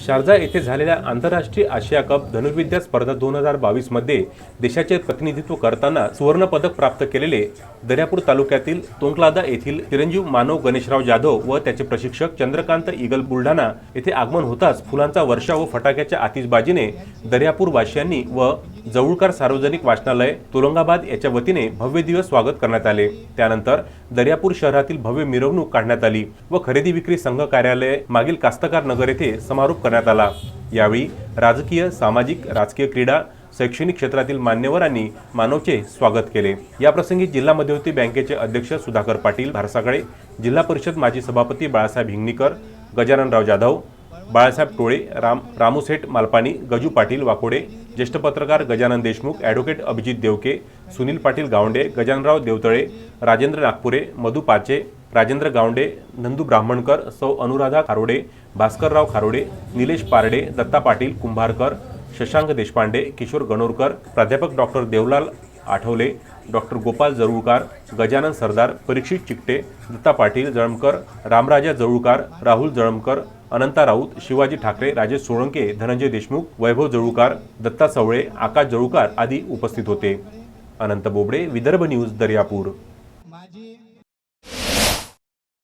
Sharjah येथे झालेल्या आंतरराष्ट्रीय आशिया कप धनुर्विद्या स्पर्धा दोन हजार बावीसमध्ये देशाचे प्रतिनिधित्व करताना सुवर्णपदक प्राप्त केलेले दर्यापूर तालुक्यातील तोंकलादा येथील चिरंजीव मानव गणेशराव जाधव व त्याचे प्रशिक्षक चंद्रकांत इगल बुलढाणा येथे आगमन होताच फुलांचा वर्षा व फटाक्याच्या आतिषबाजीने दर्यापूर वासियांनी व जवळकर सार्वजनिक वाचनालय तुरंगाबाद याच्या वतीने भव्य दिवस स्वागत करण्यात आले. त्यानंतर दर्यापूर शहरातील भव्य मिरवणूक काढण्यात आली व खरेदी विक्री संघ कार्यालय मागील कास्तकार नगर येथे समारोप करण्यात आला. यावेळी राजकीय सामाजिक राजकीय क्रीडा शैक्षणिक क्षेत्रातील मान्यवरांनी मानवचे स्वागत केले. याप्रसंगी जिल्हा मध्यवर्ती बँकेचे अध्यक्ष सुधाकर पाटील भारसाकडे जिल्हा परिषद माजी सभापती बाळासाहेब हिंगणीकर गजाननराव जाधव बाळासाहेब टोळे राम रामूसेठ मालपाणी गजू पाटील वाकोडे ज्येष्ठ पत्रकार गजानन देशमुख ॲडव्होकेट अभिजित देवके सुनील पाटील गावंडे गजानराव देवतळे राजेंद्र नागपुरे मधु पाचे राजेंद्र गावंडे नंदू ब्राह्मणकर सौ अनुराधा खारोडे भास्करराव खारोडे निलेश पारडे दत्ता पाटील कुंभारकर शशांक देशपांडे किशोर गणोरकर प्राध्यापक डॉक्टर देवलाल आठवले. डॉक्टर गोपाल जरुळकार गजानन सरदार परीक्षित चिकटे दत्ता पाटील जळमकर रामराजा जळूळकार राहुल जळमकर अनंता राऊत शिवाजी ठाकरे राजेश सोळंके धनंजय देशमुख वैभव जळूकार दत्ता चवळे आकाश जळूकार आदी उपस्थित होते. अनंत बोबडे विदर्भ न्यूज दर्यापूर. माझी